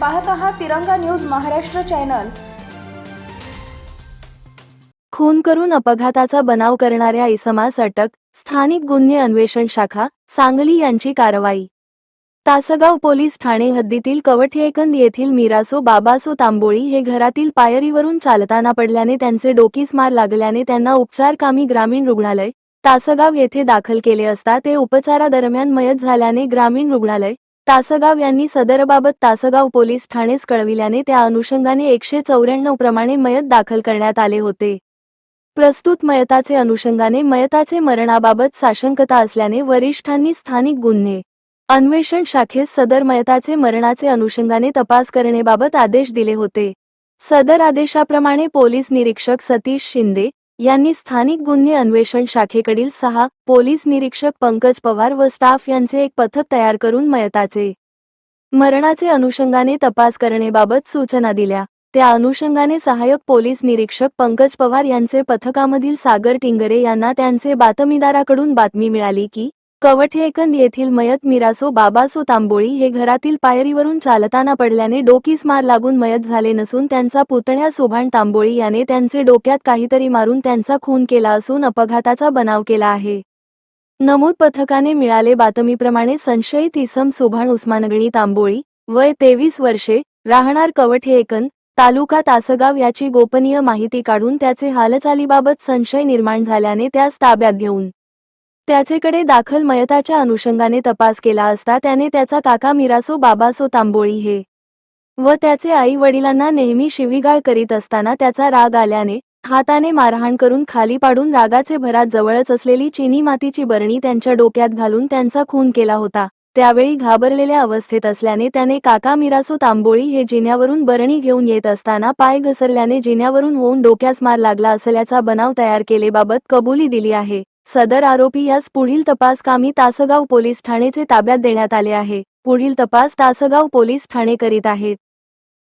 पाहत आहात तिरंगा न्यूज महाराष्ट्र चॅनल. खून करून अपघाताचा बनाव करणाऱ्या इसमास अटक स्थानिक गुन्हे अन्वेषण शाखा सांगली यांची कारवाई. तासगाव पोलीस ठाणे हद्दीतील कवठेकंद येथील मिरासो बाबासो तांबोळी हे घरातील पायरीवरून चालताना पडल्याने त्यांचे डोकीस मार लागल्याने त्यांना उपचारकामी ग्रामीण रुग्णालय तासगाव येथे दाखल केले असता ते उपचारादरम्यान मयत झाल्याने ग्रामीण रुग्णालय तासगाव यांनी सदरबाबत तासगाव पोलीस ठाणेस कळविल्याने त्या अनुषंगाने एकशे चौऱ्याण्णव प्रमाणे मयत दाखल करण्यात आले होते. प्रस्तुत मयताचे अनुषंगाने मयताचे मरणाबाबत साशंकता असल्याने वरिष्ठांनी स्थानिक गुन्हे अन्वेषण शाखेस सदर मयताचे मरणाचे अनुषंगाने तपास करणेबाबत आदेश दिले होते. सदर आदेशाप्रमाणे पोलीस निरीक्षक सतीश शिंदे यांनी स्थानिक गुन्हे अन्वेषण शाखेकडील सहा पोलीस निरीक्षक पंकज पवार व स्टाफ यांचे एक पथक तयार करून मयताचे मरणाचे अनुषंगाने तपास करणेबाबत सूचना दिल्या. त्या अनुषंगाने सहाय्यक पोलीस निरीक्षक पंकज पवार यांचे पथकामधील सागर टिंगरे यांना त्यांचे बातमीदाराकडून बातमी मिळाली की कवठेकंद येथील मयत मिरासो बाबासो तांबोळी हे घरातील पायरीवरून चालताना पडल्याने डोकीस मार लागून मयत झाले नसून त्यांचा पुतण्या सोभान तांबोळी याने त्यांचे डोक्यात काहीतरी मारून त्यांचा खून केला असून अपघाताचा बनाव केला आहे. नमूद पथकाने मिळाले बातमीप्रमाणे संशयित इसम सोभान उस्मानगणी तांबोळी वय तेवीस वर्षे राहणार कवठेकंद तालुका तासगाव याची गोपनीय माहिती काढून त्याचे हालचालीबाबत संशय निर्माण झाल्याने त्यास ताब्यात घेऊन त्याचेकडे दाखल मयताच्या अनुषंगाने तपास केला असता त्याने त्याचा काका मिरासो बाबासो तांबोळी हे व त्याचे आई वडिलांना नेहमी शिवीगाळ करीत असताना त्याचा राग आल्याने हाताने मारहाण करून खाली पाडून रागाचे भरात जवळच असलेली चिनी मातीची बरणी त्यांच्या डोक्यात घालून त्यांचा खून केला होता. त्यावेळी घाबरलेल्या अवस्थेत असल्याने त्याने काका मिरासो तांबोळी हे जिन्यावरून बरणी घेऊन येत असताना पाय घसरल्याने जिन्यावरून होऊन डोक्यास मार लागला असल्याचा बनाव तयार केलेबाबत कबुली दिली आहे. सदर आरोपी यास पुढील तपास कामी तासगाव पोलीस ठाणेचे ताब्यात देण्यात आले आहे. पुढील तपास तासगाव पोलीस ठाणे करीत आहेत.